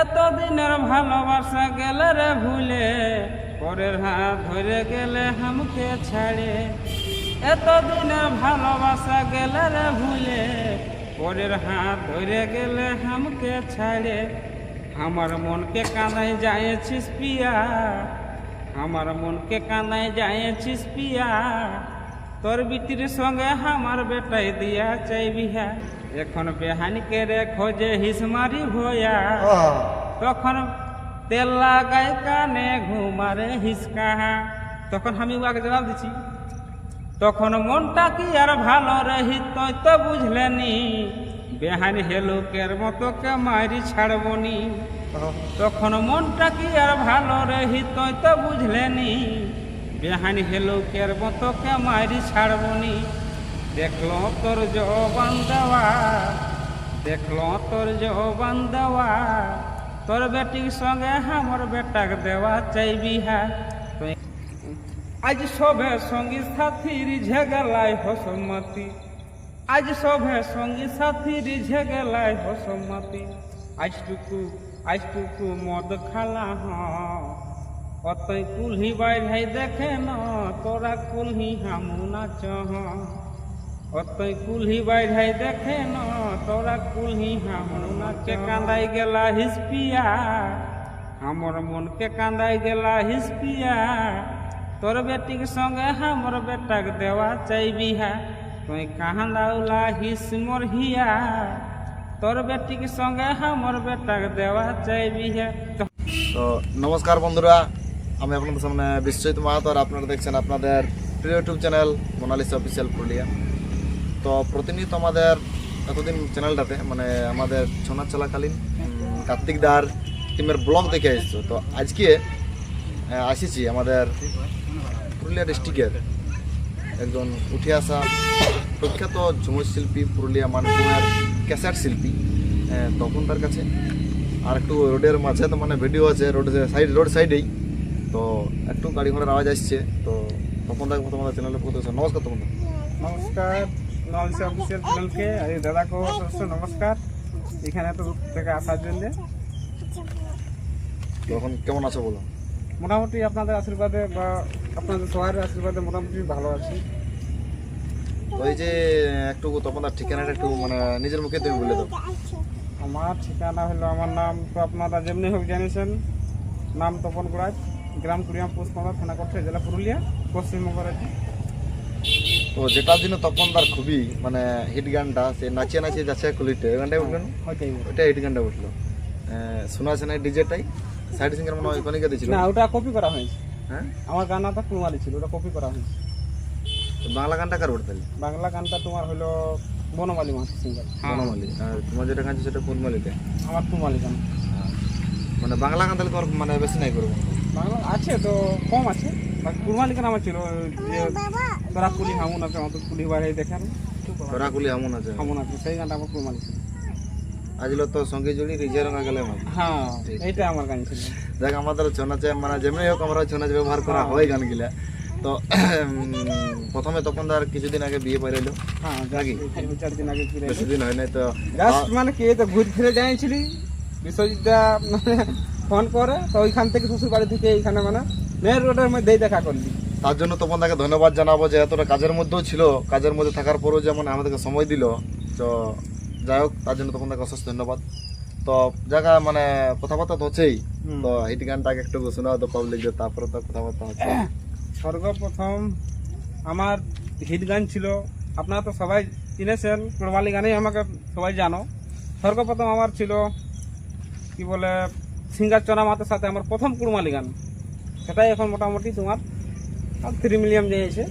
এতদিনের ভালোবাসা গেলে রে ভুলে, পরের হাত ধরে গেলে হামকে ছাড়ে। এতদিনের ভালোবাসা গেলে রে ভুলে, পরের হাত ধরে গেলে হামকে ছাড়ে। আমার মনকে কানাই যায়েছিস পিয়া, আমার মনকে কানাই যায়েছিস পিয়া। তোর বিটির সঙ্গে আমার বেটাই দিয়া চাইবি হ্যাঁ এখন বেহানিকে রে খোঁজে হিসমারি ভয়া। তখন তেল লাগাই কানে ঘুমারে হিসকা। তখন আমি ওকে জবাব দিছি তখন মনটা কি আর ভালো রহি তুই তো বুঝলেনি। বেহানি হেলুকের মতো কে মারি ছাড়বনি তখন মনটা কি আর ভালো রহি তুই তো বুঝলেনি। বেহানি হেলুকের মতো কে মারি ছাড়বনি? দেখল তোর জবান দেওয়া, দেখল তোর জবান দেওয়া। তোর বেটির সঙ্গে আমার বেটাক দেওয়া চাইবি হ্যাঁ তুই আজ সবে সঙ্গী সাথীর ঝেগেলাই হসমতি। আজ সবে সঙ্গী সাথীর ঝেগেলাই হসমতি। আজটুকু আজটুকু মদ খালা হ্যাঁ। অতই কুলহি বাইরে দেখে ন, তোরা কুলহি হামু নাচ অতই কুলহি বাইরে দেখে ন, তোরা কুলহি হামু নাচে কান্দাই গেলা হিসপিয়া আমার মনকে কান্দাই গেলা হিসপিয়া। তোর বেটির সঙ্গে আমার বেটাক দেওয়া চাইবি হা তুই কাহান্দাউলা হিস মোর হিয়া তোর বেটির সঙ্গে আমার বেটাক দেওয়া চাইবি হা তো নমস্কার বন্ধুরা আমি আপনাদের সামনে বিশ্বজিৎ মাহাতো আর আপনারা দেখছেন আপনাদের প্রিয় YouTube channel Monalisa official Purulia. তো প্রতিনিয়ত আমাদের এতদিন চ্যানেলটাতে মানে আমাদের ছনা চলাকালীন কার্তিক দার টিমের ব্লগ দেখে এসছো। তো আজকে আসিছি আমাদের পুরুলিয়া ডিস্ট্রিক্টের একজন উঠে আসা প্রখ্যাত ঝুমুর শিল্পী, পুরুলিয়া মানভূমের ক্যাসেট শিল্পী তখন তার কাছে। আর একটু রোডের মাঝে তো মানে ভিডিও আছে, রোড সাইড রোড সাইডেই তো একটু গাড়ি ঘোড়ার আওয়াজ আসছে তো তখন তাকে প্রথম আমাদের চ্যানেলে প্রথম নমস্কার তখন নমস্কার নলসি অফিসিয়াল চ্যানেলকে আর এই দাদাকে নমস্কার। এখানে তো থেকে আসার জন্য। তো এখন কেমন আছো বলো? মোটামুটি আপনাদের আশীর্বাদে বা আপনাদের সবার আশীর্বাদে মোটামুটি ভালো আছি। এই যে একটু তার ঠিকানাটা একটু মানে নিজের মুখে তুমি বলে দাও। আমার ঠিকানা হলো আমার নাম তো আপনারা যেমনি হোক জানিয়েছেন নাম তপন গুড়াজ গ্রাম কুড়িয়াম পুষ্পাঙ্গা থানা করছে জেলা পুরুলিয়া পশ্চিমবঙ্গ রাজ্য তো যেটার জন্য তখন তার খুবই মানে হিট গানটা সে নাচিয়ে নাচিয়ে যাচ্ছে কুলিতে। ওই গানটাই উঠল। ওইটা হিট গানটা উঠল শোনা আছে না ডিজেটাই সাইড সিঙ্গার মনে হয় ওখানে দিয়েছিল। না ওটা কপি করা হয়েছে। হ্যাঁ? আমার গানটা কুমারি ছিল ওটা কপি করা হয়েছে। তো বাংলা গানটা কার উঠতে বাংলা গানটা তোমার হলো বনমালী মাহাতো সিঙ্গার। বনমালী। আর তোমার যেটা গান সেটা কুনমালিতে আমার কুমালি গান। মানে বাংলা গান তাহলে তোমার মানে বেশি নাই করব। বাংলা আছে তো কম আছে। বাকি কুরমালি গান আমার ছিল? যে তোরা কুলি হামুন আছে আমাদের কুলি বাইরে দেখেন করাকুলি এমন আছে। হামুন আছে সেই গানটা আমার কুরমালি ছিল। আজল তো সঙ্গে জুড়ি রিজে রঙা গেলে আমার হ্যাঁ এইটা আমার গান ছিল। দেখ আমাদের ছৌ নাচে মানে যেমনি হোক আমরা ছৌ নাচ ব্যবহার করা হয় গানগুলা। তো প্রথমে তখন তার কিছুদিন আগে বিয়ে পড়ে এলো। হ্যাঁ নাকি? চার দিন আগে বেশি দিন হয় নাই তো। জাস্ট মানে কি তো ঘুরে ফিরে যাইছিলি বিশ্বজিৎটা মানে ফোন করে তো ওইখান থেকে শ্বশুর বাড়ি থেকে এইখানে মানে মেন রোডের মধ্যেই দেখা করলি। তার জন্য তাকে ধন্যবাদ জানাব যে এতটা কাজের মধ্যেও ছিল। কাজের মধ্যে থাকার পরেও যেমন আমাদেরকে সময় দিল। তো যাই হোক তার জন্য তাকে অশেষ ধন্যবাদ। তো জায়গা মানে কথাবার্তা তো হচ্ছেই। তো হিট গানটাকে একটু শোনা তো পাবলিক যে তারপরে তো কথাবার্তা হচ্ছে। সর্বপ্রথম আমার হিট গান ছিল। আপনারা তো সবাই চিনেছেন কুরবালি গানেই আমাকে সবাই জানো। সর্বপ্রথম আমার ছিল কি বলে, সিঙ্গার চনা মাতের সাথে আমার প্রথম কুরমালি গান সেটাই এখন মোটামুটি তোমার থ্রি মিলিয়ন দিয়েছে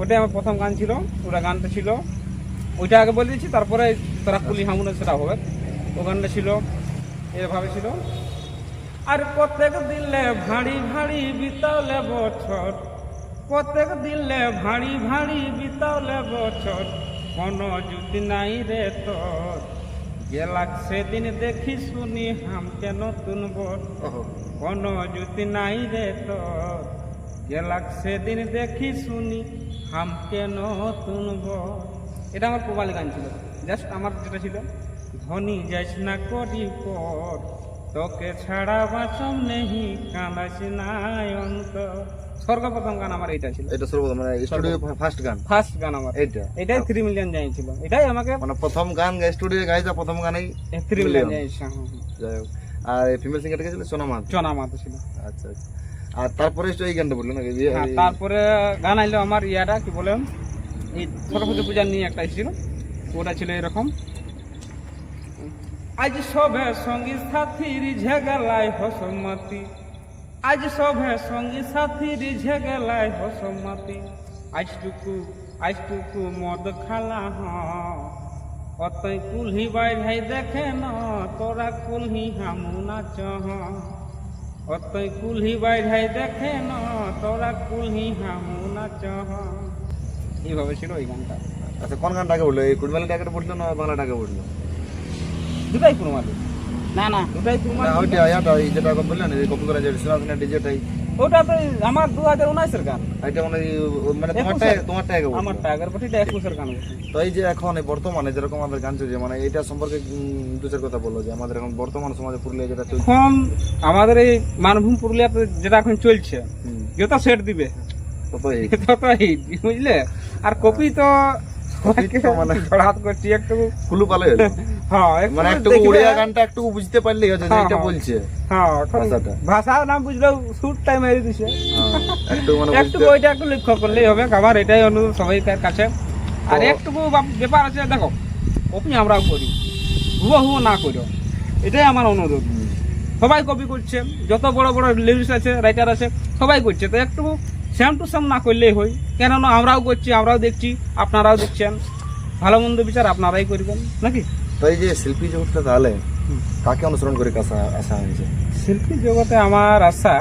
ওটাই আমার প্রথম গান ছিল, ওটা গানটা ছিল। ওইটা আগে বলে দিচ্ছি, তারপরে তারা কুলি হামুনে সেটা হবে। ও গানটা ছিল, এভাবে ছিল। আর প্রত্যেক দিলে ভারী ভারী বিতাওলে বছর, প্রত্যেক দিলে ভারী ভারী বিতাওলে বছর, কোনো জুতি নাই রে তোর। গেলাক সেদিন দেখি শুনি হামকে নতুন বর কোনো জুতি নাই রে তোর। গেলাক সেদিন দেখি শুনি হামকে নতুন বর এটা আমার প্রবালি গান ছিল। জাস্ট আমার যেটা ছিল ধনী যাইস না করি পর তোকে ছাড়া বাঁচম নেহি কাঁদাস নাই অন্ত সর্বপ্রথম গান আমার ছিল। এটা সর্বপ্রথম মানে স্টুডিও ফার্স্ট গান? ফার্স্ট গান আমার। এটাই মিলিয়ন যাইছিল এটাই আমাকে মানে প্রথম গান স্টুডিও গাইছে প্রথম গানেই থ্রি মিলিয়ন যাইছে। যাই হোক। আর ফিমেল ছিল? আচ্ছা আচ্ছা। আর তারপরে এই গানটা হ্যাঁ তারপরে গান আইলো আমার ইয়াটা কি বলেন এই সরস্বতী পূজা নিয়ে একটা ছিল। ওটা ছিল এরকম। আজ সবে সঙ্গী সাথীর ঝেগেলাই হসমতি। আজ সবে সঙ্গী সাথীর ঝেগেলাই হসমতি আজটুকু আজটুকু মদ খালা হ অতই কুলহি বাইরাই দেখে ন, তোরা কুলহি হামু নাচ অতই কুলহি বাইরাই দেখে ন, তোরা কুলহি হামু নাচ এইভাবে ছিল ওই গানটা? আচ্ছা কোন গানটাকে বলল? এই কুড়মালি টাকাটা বলল না বাংলাটাকে বলল দুটাই কুরমালি না না। এই যেটা বললেন এই কপি করা যায় সিনা ডিজেটাই ওটা তো আমার দু হাজার উনিশের গান। এটা মানে মানে তোমারটা তোমারটা আগে গান তো এই যে এখন এই বর্তমানে যেরকম আমাদের গান চলছে মানে এটা সম্পর্কে উম, দু চার কথা বলল যে আমাদের এখন বর্তমান সমাজে পুরুলিয়া যেটা চলছে। এখন আমাদের এই মানভূম পুরুলিয়াতে যেটা এখন চলছে যত সেট দিবে তত এই তত হিট বুঝলে? আর কপি তো কপি তো মানে- জড়াত করছি একটু কুলু পালে হ্যাঁ মানে একটু উড়িয়া গানটা একটু বুঝতে পারলেই হচ্ছে যে হ্যাঁ, এটা হ্যাঁ। বলছে হ্যাঁ ভাষা নাম বুঝলেও সুট মেরে দিছে। হ্যাঁ, একটু মানে একটু ওইটা একটু লক্ষ্য করলেই হবে আমার এটাই অনুরোধ সবাই কাছে। আর তো- একটু ব্যাপার আছে দেখো কপি আমরাও করি হুবহু না করো এটাই আমার অনুরোধ। সবাই কপি করছে যত বড় বড় লিরিক্স আছে রাইটার আছে সবাই করছে। তো একটু সেম টু সেম না করলেই হয়। কেননা আমরাও করছি আমরাও দেখছি আপনারাও দেখছেন। ভালো মন্দ বিচার আপনারাই করবেন নাকি? তো এই যে শিল্পী জগৎটা তাহলে কাকে অনুসরণ করে কাছে আসা হয়েছে? শিল্পী জগতে আমার আশা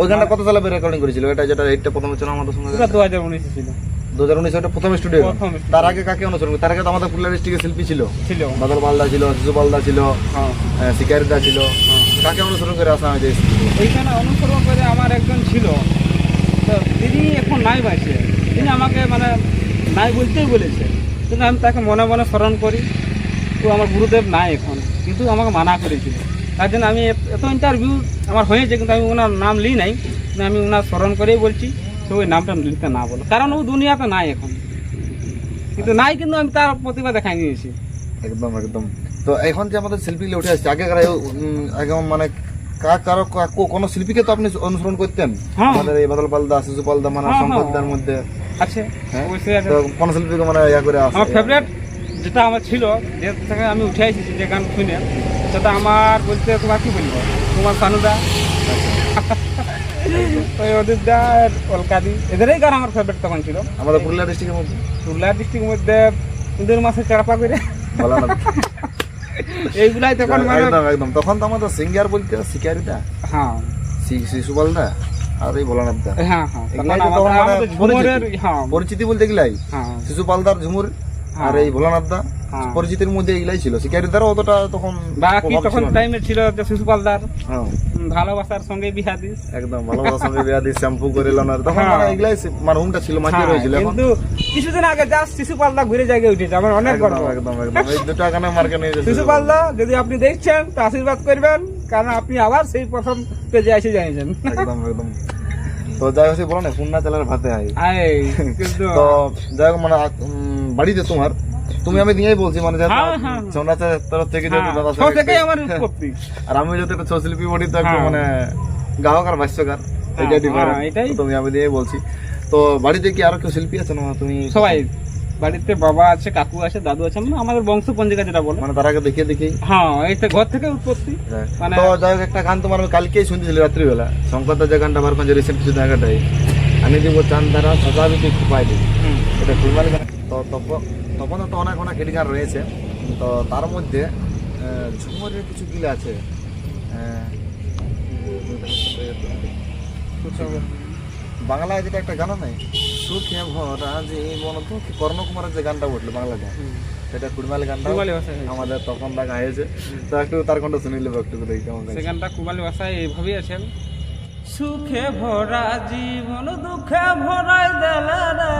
ওই গানটা কত সালে রেকর্ডিং করেছিল? এটা যেটা এইটা প্রথমে ছিল আমাদের সঙ্গে দু হাজার উনিশে ছিল। দু হাজার উনিশ ওটা প্রথম স্টুডিও তার আগে কাকে অনুসরণ করে? তার আগে তো আমাদের পুরুলিয়া ডিস্ট্রিক্টের শিল্পী ছিল। ছিল। বাদল বালদা ছিল শিশু বালদা ছিল হ্যাঁ। শিকারিদা ছিল। হ্যাঁ। কাকে অনুসরণ করে আসা হয়েছে এই studio? ওইখানে অনুসরণ করে আমার একজন ছিল। তো তিনি এখন নাই বাঁচে তিনি আমাকে মানে নাই বলতেই বলেছে। কিন্তু আমি তাকে মনে মনে স্মরণ করি, তো আমার গুরুদেব নাই এখন, কিন্তু আমাকে মানা করেছিল। তার জন্য আমি এত- ইন্টারভিউ আমার হয়েছে, কিন্তু আমি ওনার নাম লিই নাই। আমি ওনার স্মরণ করেই বলছি তো ওই নামটা লিখতে না বলো। কারণ ও দুনিয়াতে নাই এখন। কিন্তু নাই কিন্তু আমি তার প্রতিভা দেখাই নিয়েছি একদম একদম। তো এখন যে আমাদের শিল্পীগুলো উঠে আসছে, আগে আগে মানে কারও কা- কোনো শিল্পীকে তো আপনি অনুসরণ করতেন? হ্যাঁ। আমাদের এই বাদল পালদা শিশু পালদা মানে হ্যাঁ। মধ্যে। আছে। হ্যাঁ? কোন শিল্পীকে মানে ইয়া করে আমার ফেভারিট যেটা আমার ছিল যে থেকে আমি উঠে এসেছি যে গান শুনে সেটা আমার বলতে তোমার কি বলব? তোমার সানুদা। ওই অদিতদা অলকাদি। এদেরই গান আমার ফেভারিট তখন ছিল। আমাদের পুরুলিয়া ডিস্ট্রিক্টের মধ্যে? পুরুলিয়া ডিস্ট্রিক্টের মধ্যে ইন্দুর মাসে চারাপা করে। বলা এইগুলাই তখন মানে একদম একদম। তখন তো আমাদের সিঙ্গার বলতে শিকারিতা হ্যাঁ। শি- শিশু আর এই ভোলানাথদা হ্যাঁ হ্যাঁ। মানে ঝুমরের পরিচিতি। হ্যাঁ। বলতে গেলাই। শিশুপালদার শিশু পালদার ঝুমুর আর এই ভোলানাথদা হ্যাঁ। পরিচিতির মধ্যে এগুলাই ছিল। অতটা তখন বাকি তখন টাইমে ছিল যে শিশুপালদার হ্যাঁ। ভালোবাসার সঙ্গে বিহা দিস। একদম ভালোবাসার সঙ্গে বিয়া দিয়ে শ্যাম্পু করে তখন হ্যাঁ। মানে এগুলাই মারহুমটা ছিল মাঝে হ্যাঁ, রয়েছিল কিন্তু কিছুদিন আগে যা শিশু পাল্লা ঘুরে জায়গায় উঠেছে আমার অনেক গর্ব একদম একদম এই দুটো গানে মার্কে নিয়ে যাচ্ছে যদি আপনি দেখছেন তো আশীর্বাদ করবেন কারণ আপনি আবার সেই প্রথম পেজে এসে জানিয়েছেন। একদম একদম। তো যাই হোক বলো না পুন্না চালের ভাতে হয় আই তো যাই হোক মানে বাড়িতে তোমার তুমি আমি দিয়েই বলছি মানে হ্যাঁ, হ্যাঁ। সোনাচার তরফ থেকে যদি হ্যাঁ, আমার আর আমি যদি একটা শিল্পী বডি তো একটু। মানে গায়ক আর ভাষ্যকার এটাই। তুমি আমি দিয়েই বলছি। তো বাড়িতে কি আরও কেউ শিল্পী আছে না? তুমি সবাই বাড়িতে বাবা আছে কাকু আছে দাদু আছে মানে আমাদের বংশ পঞ্জিকা যেটা বলে। মানে তারাকে দেখিয়ে দেখেই হ্যাঁ এই তো ঘর থেকে উৎপত্তি মানে- তো যাই একটা গান তোমার আমি কালকেই শুনতেছিলি রাত্রিবেলা। শঙ্করদা যে গানটা বার করেছে রিসেন্ট কিছু জায়গাটাই আমি দিব চান তারা তুই খুপাই হুম, এটা ফুলমালি গান তো অনেক অনেক হিট গান রয়েছে। তো তার মধ্যে ঝুমরের কিছু গিলা আছে। বাংলায় যেটা একটা গান নাই সুখে ভরা জীবন তো কর্ণকুমারের যে গানটা উঠল বাংলা গান সেটা কুড়মালি গানটা আমাদের তখন দেখা হয়েছে তো একটু তার কণ্ঠ শুনে নেব একটু দেখি কেমন গাইছে। সেখানটা কুমালি ভাষায় এইভাবেই আছেন সুখে ভরা জীবন দুঃখে ভরাই দেলে রে।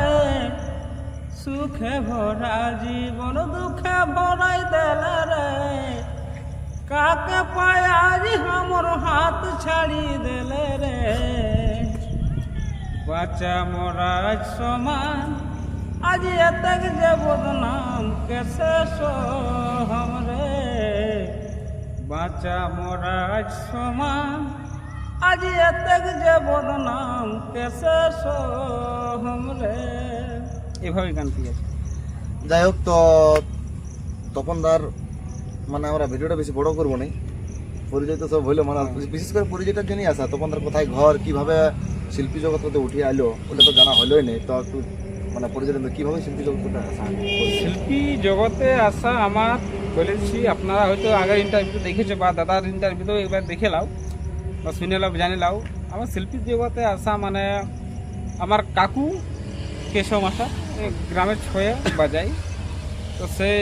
সুখে ভরা জীবন, দুঃখে ভরাই দেলে রে। কাকে পায়া হাত ছাড়ি দিলে রে? বাচ্চা মরাজ সমান, আজ এতক যে বদনাম, কেসে সোহম বাচ্চা মরাজ সমান, আজ এতক যে বদনাম, কেসে সোহম রে। এভাবে গান ঠিক আছে। যাই হোক তো তপনদার মানে আমরা ভিডিওটা বেশি বড় করব না। পরিচয় তো সব হইল মানে বিশেষ করে পরিচয়টার জন্যই আসা। তপনদার কোথায় ঘর কীভাবে শিল্পী জগৎ উঠে আইলো ওটা তো জানা হলোই নেই তো একটু মানে পরিচয় কীভাবে শিল্পী জগৎ আসা? শিল্পী জগতে আসা আমার বলেছি আপনারা হয়তো আগের ইন্টারভিউ দেখেছ বা দাদার ইন্টারভিউ একবার দেখে লাও বা শুনে লাও জানি লাও আমার শিল্পী জগতে আসা মানে আমার কাকু কেশব মাসা গ্রামের ছয়ে বাজাই। তো সেই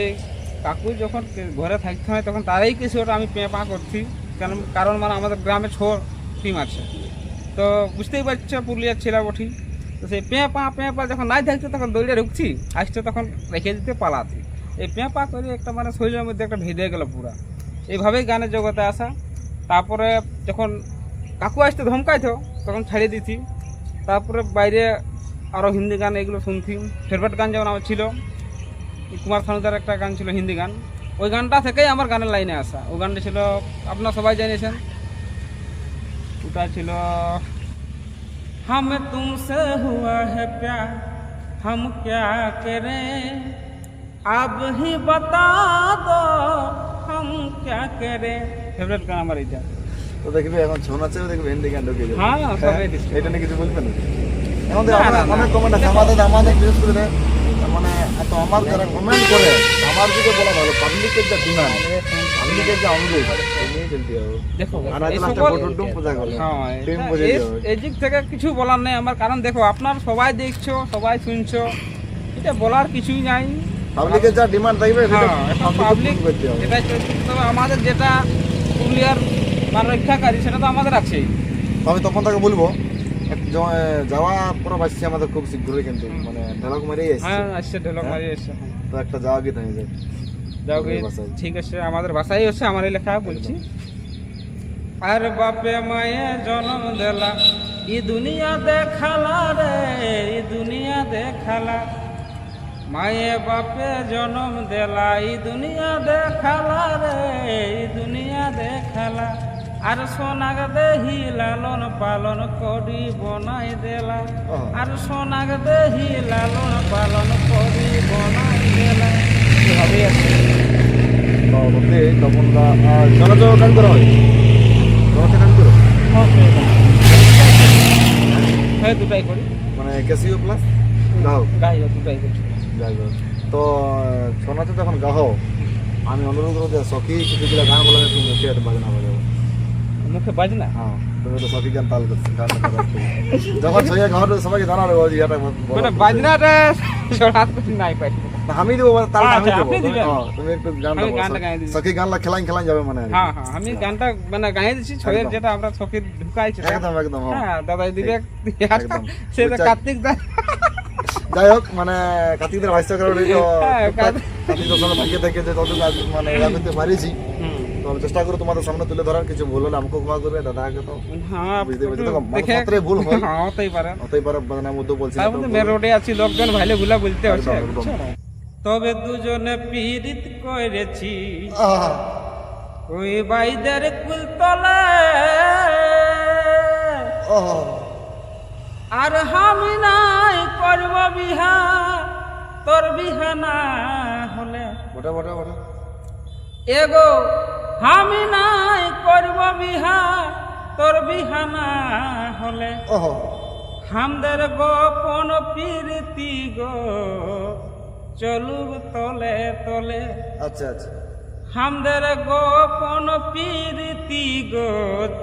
কাকু যখন ঘরে থাকতে হয়, তখন তারাই কিছু ওটা আমি পেঁ পা করছি। কারণ কারণ মানে আমাদের গ্রামে ছ টিম আছে। তো বুঝতেই পারছ, পুরুলিয়ার ছেলে বঠি তো সেই পেঁ পা পেঁ পা যখন নাই থাকছে তখন দৌড়ে ঢুকছি। আসছে তখন রেখে দিতে পালাতি। এই পেঁ পা করে একটা মানে শরীরের মধ্যে একটা ভেদে গেল পুরা। এইভাবেই গানের জগতে আসা। তারপরে যখন কাকু আসতে ধমকাইতো, তখন ছাড়িয়ে দিছি। তারপরে বাইরে আরও হিন্দি গান এগুলো শুনছি। ফেভারিট গান যেমন আমার ছিল কুমার সানুদার একটা গান ছিল হিন্দি গান। ওই গানটা থেকেই আমার গানের লাইনে আসা। ওই গানটা ছিল আপনার সবাই জানিয়েছেন। ওটা ছিল হাম তুমসে হুয়া হে প্যার হাম ক্যা করে? আব হি দো হাম ক্যা করে? ফেভারিট গান আমার এটা তো দেখবে এখন শোনাচ্ছে দেখবে হিন্দি গান ঢুকে যাবে। হ্যাঁ, হ্যাঁ এটা নিয়ে কিছু বলবেন আমাদের না, না। অনেক কমেন্ট আছে আমাদের আমাদের বিশেষ করে মানে এত আমার যারা কমেন্ট করে আমার দিকে বলা ভালো পাবলিকের যা ডিমান্ড পাবলিকের যা অনুরোধ দেখো হ্যাঁ থেকে কিছু বলার নেই আমার কারণ দেখো আপনার সবাই দেখছ সবাই শুনছো এটা বলার কিছুই নাই। পাবলিকের যা ডিমান্ড থাকবে হ্যাঁ পাবলিক তবে আমাদের যেটা পুরুলিয়ার মান রক্ষাকারী সেটা তো আমাদের আছেই তো আমি তখন তাকে বলব যাওয়া পুরো বাসছি আমাদের খুব শীঘ্রই কিন্তু মানে ঢেলাক মারিয়ে এসছে। হ্যাঁ আসছে ঢেলক। মারি হ্যাঁ। তো একটা যাওয়া গীত হয়ে যায় যাও ঠিক আছে আমাদের ভাষাই হচ্ছে আমার লেখা বলছি। আর বাপে মায়ে জন্ম দেলা ই দুনিয়া দেখালা রে ই দুনিয়া দেখালা। মায়ে বাপে জন্ম দেলা ই দুনিয়া দেখালা রে ই দুনিয়া দেখালা। আর সোনাগ দেহি লালন পালন করি বনাই দেলা। আর সোনাগ দেহি লালন পালন করি বনাই দেলা। এভাবেই আছে। তো ওকে তখন জনজ গান করা হয় জনজ গান করো। হ্যাঁ দুটাই করি। মানে ক্যাসিও প্লাস গাও। গাই দুটাই করি। যাই তো শোনাতে যখন গাও। আমি অনুরোধ করব সখী কিছু কিছু গান বলে তুমি বাজনা বাজাবো। মুখে বাজ না? হ্যাঁ তুমি তো সখী গান তাল করছ গান যখন ছয় ঘর সবাইকে জানাবে ওই এটা মানে বাজনাটা সরাত নাই পাই। আমি দেবো তাল আমি দেবো আপনি দিবেন? তুমি একটু গান গানটা সখী গান যাবে মানে। হ্যাঁ। হ্যাঁ আমি গানটা মানে গাইয়ে দিচ্ছি ছয়ের যেটা আমরা চোখে ঢুকাইছি একদম একদম হ্যাঁ। হ্যাঁ দিবে সেটা কার্তিক দা। যাই হোক মানে কার্তিকদের ভাইস করে তো হ্যাঁ, টুকটাক কার্তিকদের সঙ্গে ভাগ্যে থেকে যে যতটুকু মানে করতে পারিছি আমি চেষ্টা করব তোমাদের সামনে তুলে ধরার কিছু ভুল হলে আমাকে ক্ষমা করবে দাদাকে তো হ্যাঁ বুঝতে পেরেছি। দেখো, মানুষ ভুল হয়। হ্যাঁ হতেই পারে হতেই পারে বাজনা মধ্যে বলছি না তার তো মধ্যে বলব। মেন রোডে আছি লোকজন ভাইলে ভুলা বলতে হচ্ছে। তবে দুজনে পীড়িত করেছি ওই বাইদের কুলতলে আর আমি নাই করব বিহা তোর বিহা না হলে ওটা ওটা ওটা এগো আমি নাই করব বিহা তোর বিহা না হলে হামদের গোপন প্রীতি গো চলুক তলে তলে। আচ্ছা আচ্ছা। হামদের গোপন প্রীতি গো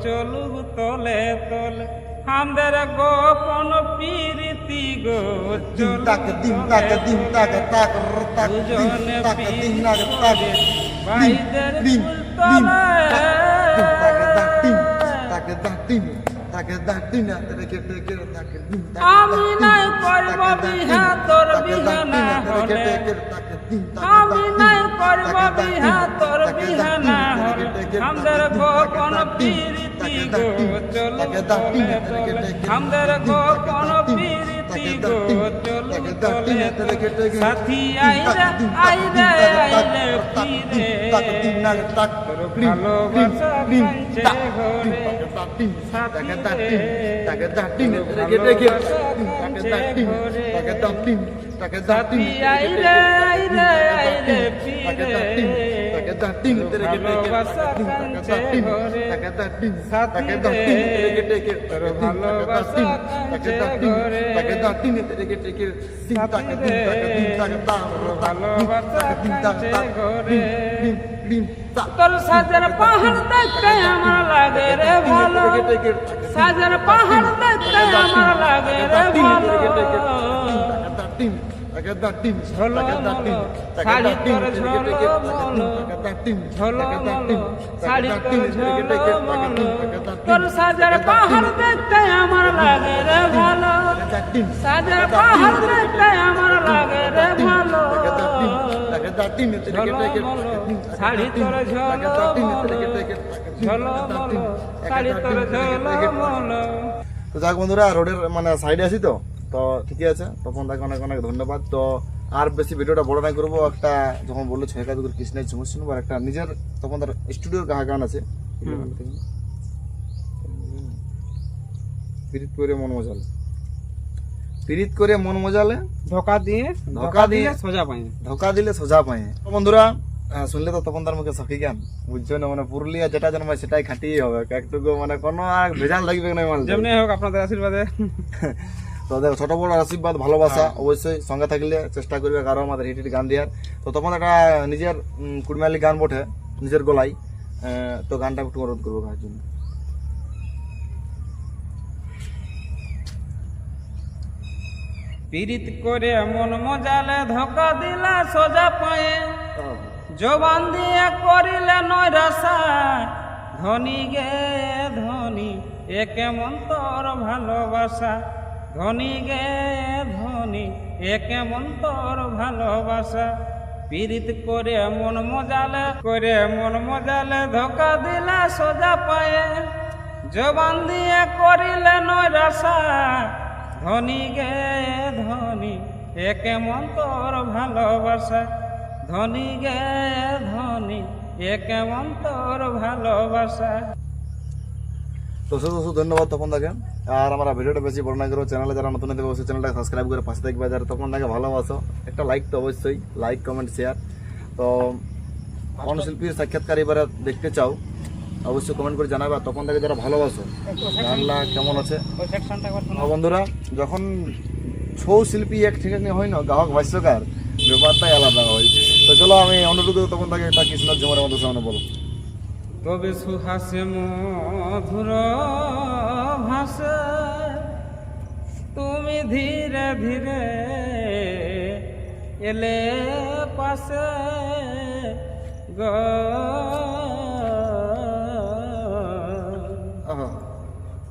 চলুক তলে তলে। হামদের গোপন প্রীতি গো তাক দিম তাক দিম তাক তাক তাক দিম তাক দিম তাক। তাক দিম দিম আমি নাই করব বিহা তোর বিহা না হলে আমি নাই করব বিহা তোর বিহা না হলে আমাদের গোপন প্রীতি গো চলো আমাদের গোপন প্রীতি গো চলো। সাথী আইরে আইরে আইলে ফিরে তোর ভালোবাসা কাঞ্চে ঘরে সাথী আইরে আইরে আইলে ফিরে ভালোবাসা কাঞ্চে ঘরে সাথী রে তোর ভালোবাসা কাঞ্চে ঘরে তোর সাজার পাহাড় দেখতে আমার লাগে রে ভালো সাজার পাহাড় দেখতে আমার লাগে রে ভালো ঝোলো মলো শাড়ি তোর ঝোলো মলো ঝোলো মলো শাড়ি তোর ঝোলো মলো তোর সাজের পাহাড় দেখতে আমার লাগে রে ভালো সাজের পাহাড় দেখতে আমার লাগে রে ভালো ঝোলো মলো শাড়ি তোর ঝোলো মলো ঝোলো মলো শাড়ি তোর ঝোলো মলো তো যাক বন্ধুরা রোডের মানে সাইডে আছি তো তো ঠিকই আছে। তখন তাকে অনেক অনেক ধন্যবাদ। তো আর বেশি ভিডিওটা বড় না করব একটা যখন বলল ছয় কাজুর কৃষ্ণের ঝুমুর শুনব আর একটা নিজের তখন তার স্টুডিওর গান গান আছে পিরিত করে মন মজালে। পিরিত করে মন মজালে। ধোকা দিয়ে ধোকা দিয়ে সোজা পাই ধোকা দিলে সোজা পায়। বন্ধুরা শুনলে তো তখন তার মুখে সখী জ্ঞান বুঝছ না মানে পুরুলিয়া যেটা জন্মায় সেটাই খাটিয়ে হবে। একটুকু মানে কোনো আর ভেজাল থাকবে না যেমনি হোক আপনাদের আশীর্বাদে। তো দেখো ছোট বড় আশীর্বাদ ভালোবাসা অবশ্যই সঙ্গে থাকলে চেষ্টা করবে কারও আমাদের হিট হিট গান দেওয়ার। তো তখন একটা নিজের কুড়মালি গান বটে নিজের গলায়। তো গানটা একটু অনুরোধ করব গাওয়ার জন্য। পীড়িত করে মন মজালে ধোকা দিলা সোজা পায়ে। জবান দিয়ে করিলে নয় রাসা ধনী গে ধনী এ কেমন তোর ভালোবাসা? ধনী গে ধনী, এ কেমন তোর ভালোবাসা? পীড়িত করে মন মজালে, করে মন মজালে ধোকা দিলা সোজা পায়ে। জবান দিয়ে করিলে নয় ধনী গে ধনী, এ কেমন তোর ভালোবাসা? ধনী গে ধনী, এ কেমন তোর ভালোবাসা? তো শুধু ধন্যবাদ তখন তাকে আর আমরা ভিডিওটা বেশি বড় না করব চ্যানেলে যারা নতুন দেবে অবশ্যই চ্যানেলটা সাবস্ক্রাইব করে পাশে থাকবে। যারা তখন তাকে ভালোবাসো, একটা লাইক তো অবশ্যই লাইক কমেন্ট শেয়ার তো কোন শিল্পীর সাক্ষাৎকার এবারে দেখতে চাও, অবশ্যই কমেন্ট করে জানাবে। আর তখন তাকে যারা ভালোবাসো গানলা কেমন আছে? বন্ধুরা, যখন ছৌ শিল্পী এক ঠিক হয় না গ্রাহক ভাষ্যকার, ব্যাপারটাই আলাদা হয়। তো চলো আমি অনুরোধ তখন তাকে একটা কৃষ্ণের জমার মতো সামনে বলো। তবে সুহাসে মধুর ভাষা তুমি ধীরে ধীরে এলে পাশে। গ।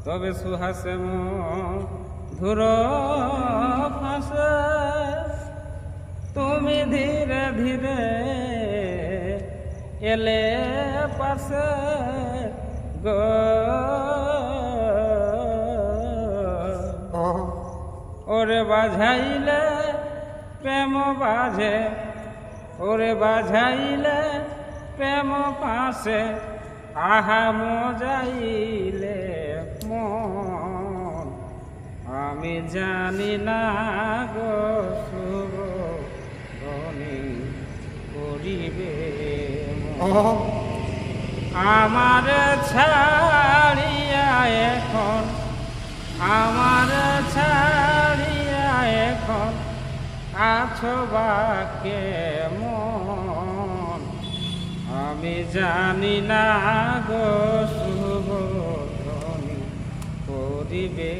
তবে সুহাসে মধুর ভাষা তুমি ধীরে ধীরে এলে পাশে গো। ওরে বাঝাইলে প্রেম বাজে ওরে বাঝাইলে প্রেম পাশে আহা মজাইলে মন। আমি জানি না গো আমার ছাড়িয়া এখন, আমার ছাড়িয়া এখন আছো বাকে মন। আমি জানি না গো শুভ ধ্বনি করিবে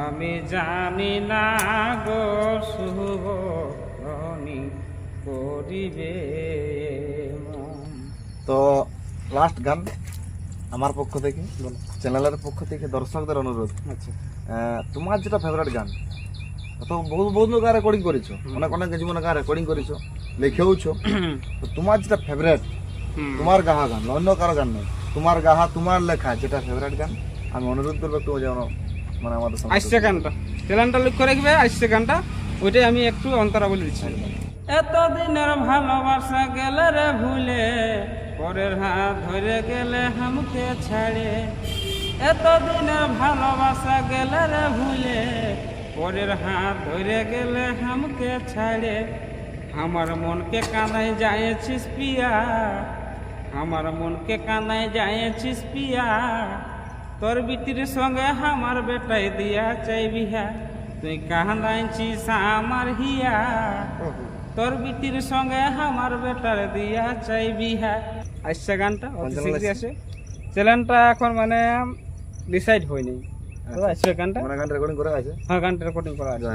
আমি জানি না গো শুভ করিবে তো লাস্ট গান আমার পক্ষ থেকে চ্যানেলের পক্ষ থেকে দর্শকদের অনুরোধ। আচ্ছা। তোমার যেটা ফেভারিট গান তো বহু বহু গান রেকর্ডিং করেছ অনেক অনেক জীবনে গান রেকর্ডিং করেছ লিখেওছো। তো তোমার যেটা ফেভারিট তোমার গাহা গান অন্য কারও গান নয় তোমার গাহা তোমার লেখা যেটা ফেভারিট গান আমি অনুরোধ করব তুমি যেন মানে আমাদের আসছে গানটা। চ্যানেলটা লক্ষ্য রাখবে আসছে গানটা ওইটাই আমি একটু অন্তরা বলে দিচ্ছি এতদিনের ভালোবাসা গেলে রে ভুলে, পরের হাত ধরে গেলে হামকে ছাড়ে। এতদিনের ভালোবাসা গেলে রে ভুলে, পরের হাত ধরে গেলে হামকে ছাড়ে। আমার মনকে কানায় যায়েছিস পিয়া, আমার মনকে কানায় যায়েছিস পিয়া। তোর বিটির সঙ্গে আমার বেটাই দিয়া চাইবি হা তুই কান্দাইছিস আমার হিয়া। তোর বিটির সঙ্গে আমার বেটার দিয়া চাইবি হা আসছে গানটা আসে। চ্যানেলটা এখন মানে ডিসাইড হয়নি। তো আসছে গানটা। মানে গানটা রেকর্ডিং করা আছে। হ্যাঁ গানটা রেকর্ডিং করা আছে।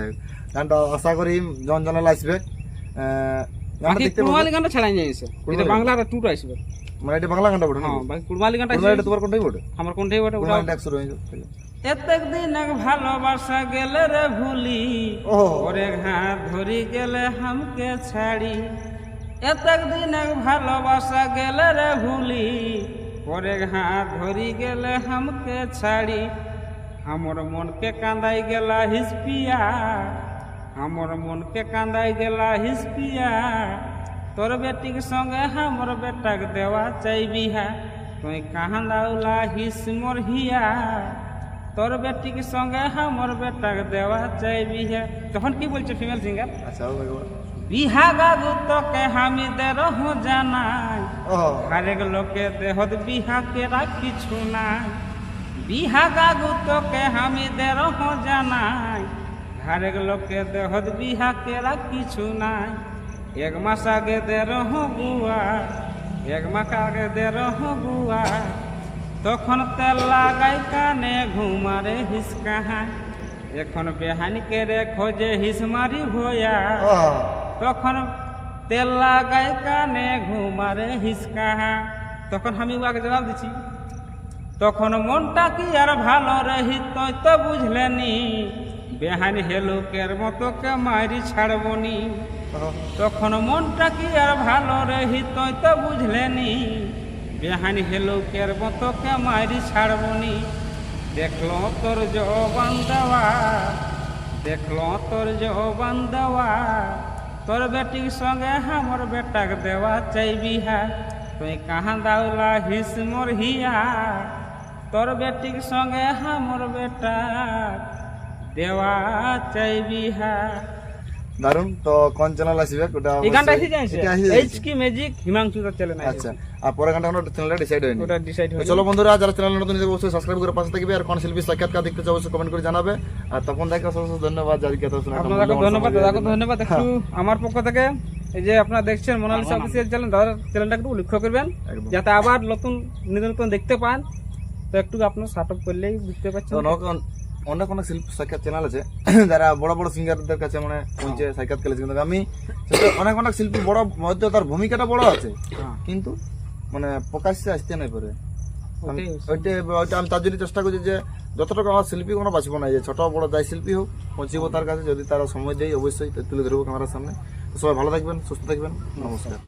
গানটা আশা করি জন জানাল আসবে বাকি গানটা ছাড়াই এটা কুড়মালি? বাংলার টুট আসবে। মানে এটা বাংলা গানটা বটে হ্যাঁ? বাকি গানটা তোমার কোনটাই বটে? আমার কোনটাই ওটা রয়েছে এতেক দিন এক ভালোবাসা গেলে রে ভুলি। ওরে হাত ধরি গেলে হামকে ছাড়ি। এতেক দিন এক ভালোবাসা গেলে রে ভুলি। ওরে হাত ধরি গেলে হামকে ছাড়ি। আমার মনকে কাঁদাই গেলা হিসপিয়া আমার মনকে কাঁদাই গেলা হিসপিয়া তোর বেটির সঙ্গে আমার বেটাক দেওয়া চাইবি হা তুই কাহান্দাউলা হিস মোর হিয়া তোর বেটির সঙ্গে আমার বেটাক দেওয়া চাইবি হা তখন কি বলছে ফিমেল সিঙ্গার আচ্ছা একবার। বিহা গাগু তোকে আমি দেরহ জানাই। হরেক লোকে দেহত বিহাকে কিছু নাই। বিহা গাগু তোকে আমি দেরহ জানাই। হরেক লোকে দেহত বিহাকে কিছু নাই। এক মাস আগে দেরহ গুয়া এক মাস আগে দেরহ গুয়া তখন তেল লাগাই কানে ঘুমারে হিসকাহায় এখন বেহানিকে রে খোঁজে হিসমারি ভয়া। তখন তেল লাগাই কানে ঘুমারে হিসকা তখন আমি ওকে জবাব দিচ্ছি তখন মনটা কি আর ভালো রহি তুই তো বুঝলেনি। বেহানি হেলুকের মতো কে মারি ছাড়বনি। তখন মনটা কি আর ভালো রহি তুই তো বুঝলেনি। বেহানি হেলুকের মতো কে মারি ছাড়বনি? দেখল তোর জবান দেওয়া, দেখল তোর জবান দেওয়া। তোর বেটির সঙ্গে আমার বেটাক দেওয়া চাইবি হা তুই কাহা দাউলা হিস মোর হিয়া। তোর বেটির সঙ্গে আমার বেটাক দেওয়া চাইবি হা দারুণ তো কোন চ্যানেল আসবে? ওটা এই গানটা এসে যাচ্ছে। এটা এসে যাচ্ছে। কি ম্যাজিক হিমাংশু তার চ্যানেল আছে আচ্ছা আর পরে গানটা কোনো চ্যানেলটা ডিসাইড হয়নি। ওটা ডিসাইড তো হয়ে চলো বন্ধুরা যারা চ্যানেল নতুন হিসেবে অবশ্যই সাবস্ক্রাইব করে পাশে থাকবে। আর কোন শিল্পী সাক্ষাৎকার দেখতে চাও অবশ্যই কমেন্ট করে জানাবে। আর তখন দেখে অসংখ্য ধন্যবাদ। যাদেরকে এত শোনা আপনাদেরকে ধন্যবাদ দাদাকে ধন্যবাদ। একটু আমার পক্ষ থেকে এই যে আপনারা দেখছেন মোনালিসা অফিসিয়াল চ্যানেল দাদার চ্যানেলটা একটু লক্ষ্য করবেন। যাতে আবার নতুন নতুন দেখতে পান। তো একটু আপনার আপ করলেই বুঝতে পারছেন। অনেক অনেক শিল্প সাক্ষাৎ চ্যানেল আছে। যারা বড় বড় সিঙ্গারদের কাছে মানে পৌঁছে সাক্ষাৎ খেলেছে। কিন্তু আমি অনেক অনেক শিল্পী বড় হয়তো তার ভূমিকাটা বড় আছে। হ্যাঁ, কিন্তু মানে প্রকাশ্যে আসতে নাই পারে। ওইটা ওইটা আমি তার জন্য চেষ্টা করছি যে যতটুকু আমার শিল্পী কোনো বাঁচব না যে ছোট বড় যাই শিল্পী হোক পৌঁছিব তার কাছে। যদি তারা সময় দেয় অবশ্যই তুলে ধরবো ক্যামেরার সামনে। সবাই ভালো থাকবেন সুস্থ থাকবেন। নমস্কার।